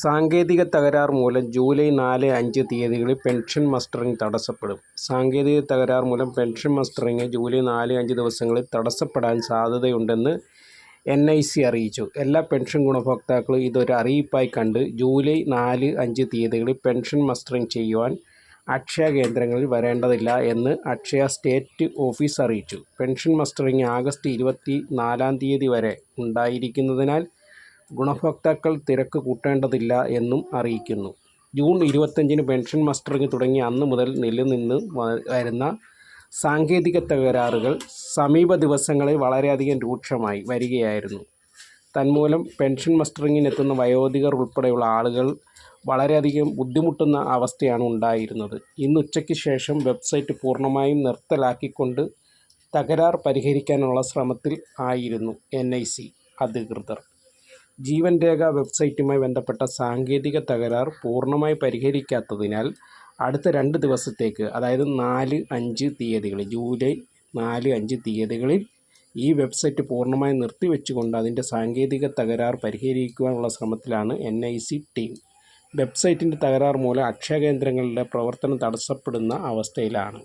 സാങ്കേതിക തകരാർ മൂലം ജൂലൈ നാല് അഞ്ച് തീയതികളിൽ പെൻഷൻ മസ്റ്ററിംഗ് തടസ്സപ്പെടും. സാങ്കേതിക തകരാർ മൂലം പെൻഷൻ മസ്റ്ററിംഗ് ജൂലൈ നാല് അഞ്ച് ദിവസങ്ങളിൽ തടസ്സപ്പെടാൻ സാധ്യതയുണ്ടെന്ന് എൻ ഐ സി അറിയിച്ചു. എല്ലാ പെൻഷൻ ഗുണഭോക്താക്കളും ഇതൊരു അറിയിപ്പായി കണ്ട് ജൂലൈ നാല് അഞ്ച് തീയതികളിൽ പെൻഷൻ മസ്റ്ററിംഗ് ചെയ്യുവാൻ അക്ഷയ കേന്ദ്രങ്ങളിൽ വരേണ്ടതില്ല എന്ന് അക്ഷയ സ്റ്റേറ്റ് ഓഫീസ് അറിയിച്ചു. പെൻഷൻ മസ്റ്ററിംഗ് ആഗസ്റ്റ് ഇരുപത്തി നാലാം തീയതി വരെ ഉണ്ടായിരിക്കുന്നതിനാൽ ഗുണഭോക്താക്കൾ തിരക്ക് കൂട്ടേണ്ടതില്ല എന്നും അറിയിക്കുന്നു. ജൂൺ ഇരുപത്തഞ്ചിന് പെൻഷൻ മസ്റ്ററിംഗ് തുടങ്ങി അന്ന് മുതൽ നിലനിന്ന് വരുന്ന സാങ്കേതിക തകരാറുകൾ സമീപ ദിവസങ്ങളിൽ വളരെയധികം രൂക്ഷമായി വരികയായിരുന്നു. തന്മൂലം പെൻഷൻ മസ്റ്ററിങ്ങിനെത്തുന്ന വയോധികർ ഉൾപ്പെടെയുള്ള ആളുകൾ വളരെയധികം ബുദ്ധിമുട്ടുന്ന അവസ്ഥയാണ് ഉണ്ടായിരുന്നത്. ഇന്ന് ഉച്ചയ്ക്ക് ശേഷം വെബ്സൈറ്റ് പൂർണമായും നിർത്തലാക്കിക്കൊണ്ട് തകരാർ പരിഹരിക്കാനുള്ള ശ്രമത്തിൽ ആയിരുന്നു എൻ അധികൃതർ. ജീവൻ രേഖ വെബ്സൈറ്റുമായി ബന്ധപ്പെട്ട സാങ്കേതിക തകരാർ പൂർണമായി പരിഹരിക്കാത്തതിനാൽ അടുത്ത രണ്ട് ദിവസത്തേക്ക് അതായത് നാല് അഞ്ച് തീയതികൾ ജൂലൈ നാല് അഞ്ച് തീയതികളിൽ ഈ വെബ്സൈറ്റ് പൂർണമായി നിർത്തിവെച്ചുകൊണ്ട് അതിന്റെ സാങ്കേതിക തകരാർ പരിഹരിക്കുവാനുള്ള ശ്രമത്തിലാണ് എൻ ഐ സി ടീം. വെബ്സൈറ്റിന്റെ തകരാർ മൂലം അക്ഷയ കേന്ദ്രങ്ങളുടെ പ്രവർത്തനം തടസ്സപ്പെടുന്ന അവസ്ഥയിലാണ്.